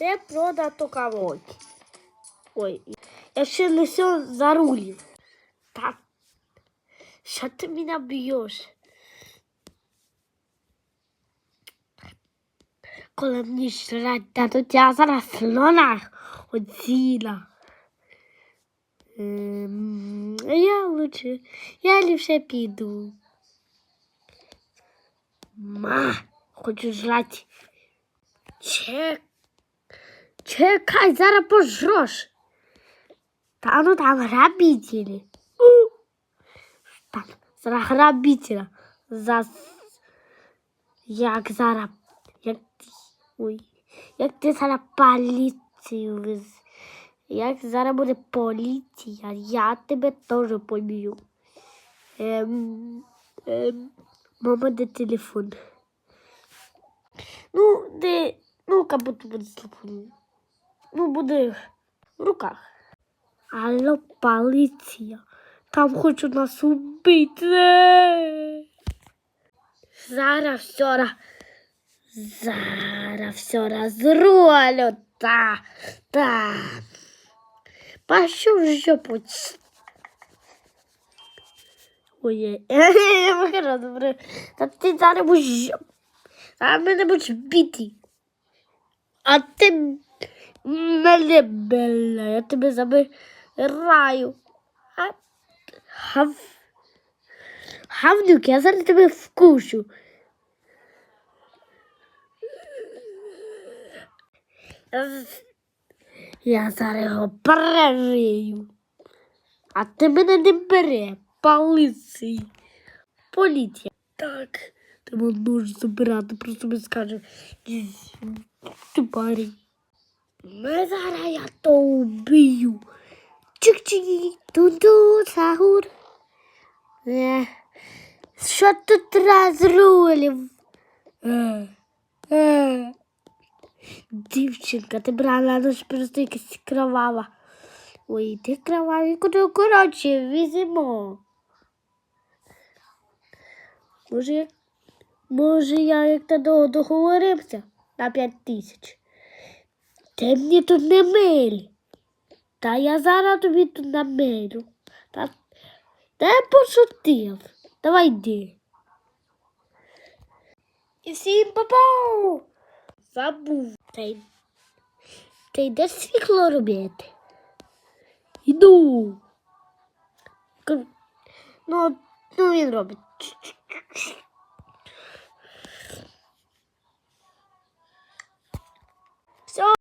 Це продато кавоки. Ой, я ще не все зарулів. Так. Що ти мене б'єш? Коли мені жрать дадуть, я зараз слона оціла. Ем, я лучше, я ліпше піду. Ма, хочу жрати. Чек. Чекай, зараз пожрош. Та ну там грабителі. Так, зараз грабителя. За... Як зараз. Як ти. Ой. Як ти зараз поліцію вез. Як зараз буде поліція, я тебе теж поб'ю. Ем, ем, мама, де телефон? Ну, де, ну, как будто буде телефон. Ну, буде в руках. Алло, поліція. Там хочуть нас убити. Зараз все, ра- зараз все розрулю. Та, та. Пошел жопу. Ц. Ой, я добре. Та ти зараз будеш. Зараз мене будеш бити. А ти мене я тебе забираю. Гав... Гавнюк, я зараз тебе вкушу. Я зараз його пережию. А ти мене не бере. Поліції. Поліція. Так, треба нож забирати, просто ми скажемо. Ти парень. Ми зараз я то вбию. Чик-чик, тун-тун, сагур. Е, Що тут розрулив? Е, е. Дівчинка, ти брала нож просто якась кровава. Ой, ти кровавеньку, ну коротше, візьмо. Може, може, я як то до- договорився на п'ять тисяч. Ти мені тут не миль. Та я зараз тобі тут намилю. Та, та я пошутив. Давай йди. І всім папау. Забув. Та, й- та йде світло робити. Іду. Ну, ну він робить.